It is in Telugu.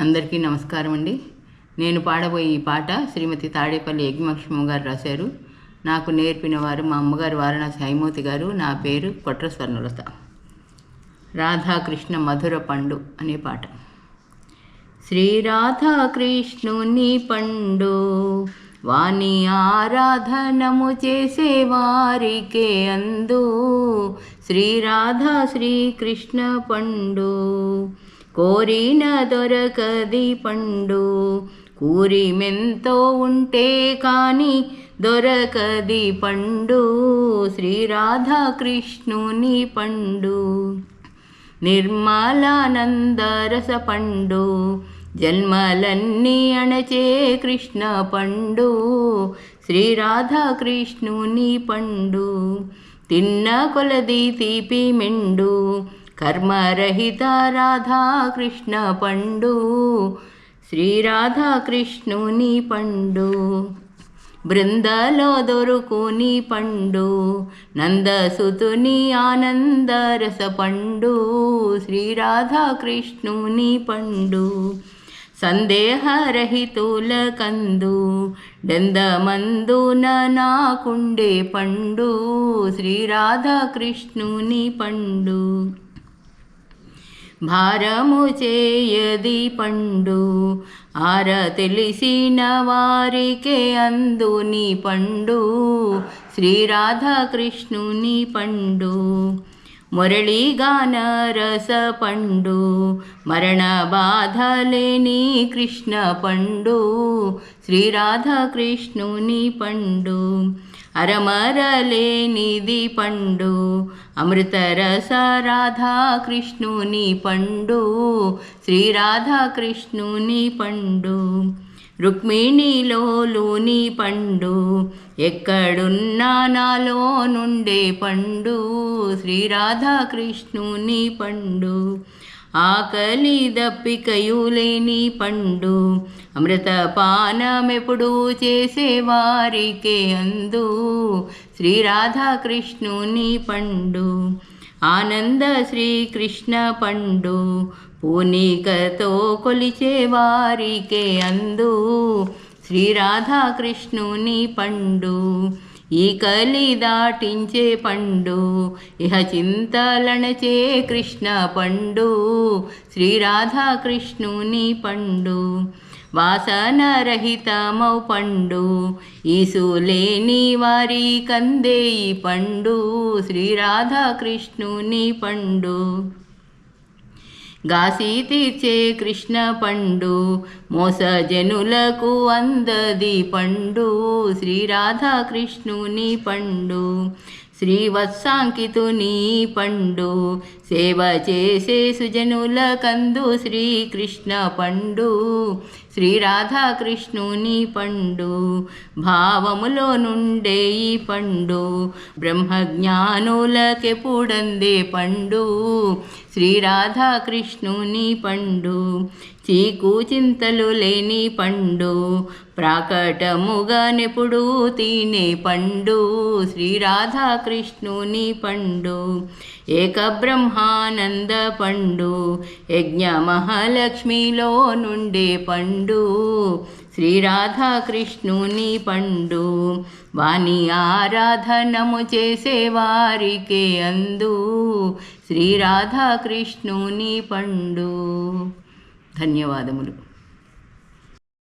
అందరికీ నమస్కారం అండి. నేను పాడబోయే ఈ పాట శ్రీమతి తాడేపల్లి యజ్ఞలక్ష్మి గారు రాశారు. నాకు నేర్పిన వారు మా అమ్మగారు వారణాసి హైమూతి గారు. నా పేరు కొట్ర స్వర్ణలత. రాధాకృష్ణ మధుర పండు అనే పాట. శ్రీ రాధాకృష్ణుని పండు వాణి ఆరాధనము చేసే వారికే అందు. శ్రీ రాధా శ్రీకృష్ణ పండు కోరిన దొరకది పండు. కూరిమెంతో ఉంటే కాని దొరకది పండు. శ్రీ రాధాకృష్ణుని పండు. నిర్మలానందరస పండు. జన్మలన్నీ అణచే కృష్ణ పండు. శ్రీ రాధాకృష్ణుని పండు. తిన్న కొలది తీపి మెండు. కర్మరహిత రాధాకృష్ణ పండు శ్రీరాధాకృష్ణుని పండు బృందలో దొరుకుని పండు నందసుతుని ఆనందరస పండు శ్రీరాధాకృష్ణుని పండు సందేహరహితుల కందు డెందమందున నాకుండే పండు శ్రీరాధాకృష్ణుని పండు. భారము చేయది పండు. ఆర తెలిసిన వారికే అందుని పండు. శ్రీరాధాకృష్ణుని పండు. మురళీగాన రస పండు. మరణ బాధ లేని కృష్ణ పండు. శ్రీరాధాకృష్ణుని పండు. అరమరలేనిది పండు. అమృతరస రాధాకృష్ణుని పండు. శ్రీ రాధాకృష్ణుని పండు. రుక్మిణిలోలుని పండు. ఎక్కడున్నా నాలో నుండే పండు. శ్రీ రాధాకృష్ణుని పండు. ఆకలి దప్పికయులేని పండు. అమృతపానమెప్పుడు చేసేవారికే అందు. శ్రీరాధాకృష్ణుని పండు. ఆనంద శ్రీకృష్ణ పండు. పూనికతో కొలిచేవారికే అందు. శ్రీరాధాకృష్ణుని పండు. ఈ కలి దాటించే పండు ఇహ చింతలనచే కృష్ణ పండు శ్రీరాధాకృష్ణుని పండు వాసన రహితమౌ పండు ఈసులేని వారి కందే ఈ పండు శ్రీరాధాకృష్ణుని పండు. గాసి తీర్చే కృష్ణ పండు మోసజనులకు అందది పండు శ్రీ రాధాకృష్ణుని పండు శ్రీవత్సాంకితుని పండు సేవ చేసే సుజనుల కందు శ్రీకృష్ణ పండు శ్రీ రాధాకృష్ణుని పండు భావములో నుండే ఈ పండు బ్రహ్మజ్ఞానులకెప్పుడందే పండు శ్రీ రాధాకృష్ణుని పండు చీకు చింతలు లేని పండు ప్రాకటముగానెప్పుడు తినే పండు శ్రీ రాధాకృష్ణుని పండు ఏక బ్రహ్మానంద పండు యజ్ఞ మహాలక్ష్మిలో నుండే పండు పండు. శ్రీరాధాకృష్ణుని పండు. వాణి ఆరాధనము చేసే వారికే అందు. శ్రీరాధాకృష్ణుని పండు. ధన్యవాదములు.